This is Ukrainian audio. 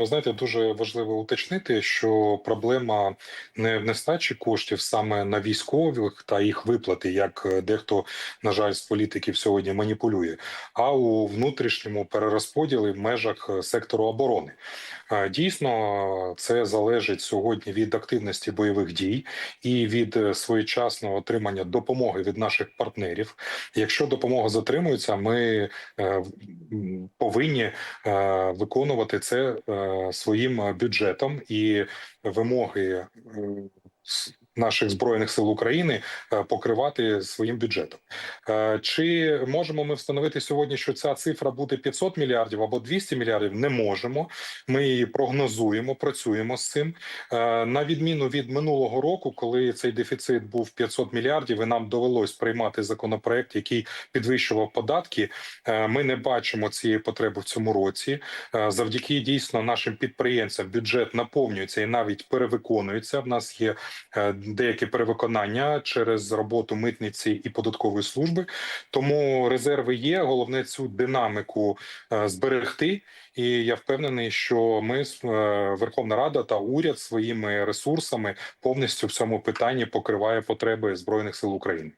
Ви знаєте, дуже важливо уточнити, що проблема не в нестачі коштів саме на військових та їх виплати, як е, дехто на жаль з політиків сьогодні маніпулює, а у внутрішньому перерозподілі в межах е, сектору оборони. Е, Дійсно, це залежить сьогодні від активності бойових дій і від своєчасного отримання допомоги від наших партнерів. Якщо допомога затримується, ми повинні е, виконувати це е, своїм бюджетом. І вимоги е, наших збройних сил України е, покривати своїм бюджетом. Е, Чи можемо ми встановити сьогодні, що ця цифра буде 500 мільярдів або 200 мільярдів? Не можемо. Ми її прогнозуємо, працюємо з цим. Е, На відміну від минулого року, коли цей дефіцит був 500 мільярдів, і нам довелось приймати законопроект, який підвищував податки. Ми не бачимо цієї потреби в цьому році. Завдяки дійсно нашим підприємцям бюджет наповнюється і навіть перевиконується. В нас є деякі перевиконання через роботу митниці і податкової служби. Тому резерви є. Головне цю динаміку е, зберегти. І я впевнений, що ми е, Верховна Рада та уряд своїми ресурсами повністю в цьому питанні покриває потреби збройних сил України.